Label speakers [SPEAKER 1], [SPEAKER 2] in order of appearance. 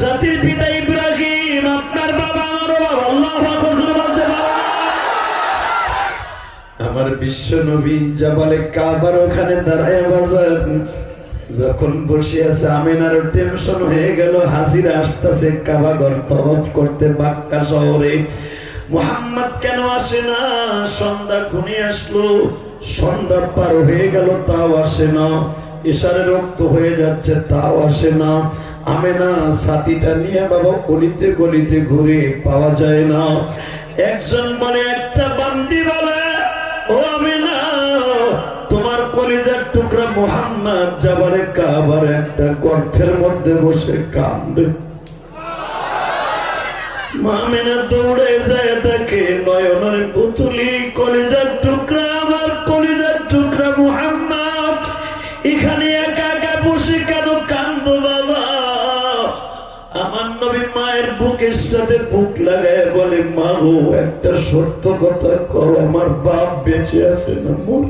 [SPEAKER 1] জাতির পিতা ইব্রাহিম আপনার বাবা আমারও বাবা আল্লাহ?
[SPEAKER 2] আমার বিশ্ব নবী জাবালে কাবার ওখানে দাঁড়ায় বাজার যখন বসে আছে আমিনারও টেনশন হয়ে গেল, হাজিরা আসতেছে কাবা ঘর তরফ করতে বাক্কা শহরে মোহাম্মদ কেন আসে না? সন্ধ্যা ঘনিয়ে আসলো, সন্ধ্যা পার হয়ে গেল, তাও আসে না। ইশারে রক্ত হয়ে যাচ্ছে, তাও আসে না। আমেনা, ছাতিটা নিয়ে বাবা গলিতে গলিতে ঘুরে পাওয়া যায় না। একজন বলে, একটা বান্দি বলে, ও আমেনা, তোমার কলিজার টুকরা মোহাম্মদ যাবারে কাবার একটা গর্থের মধ্যে বসে কাঁদবে। মামিনা দৌড়ে বসে কেন কান্দ বাবা? আমার নবী মায়ের বুকের সাথে বুক লাগায় বলে, মা একটা সত্য কথা কর আমার বাপ বেঁচে আছে না মোর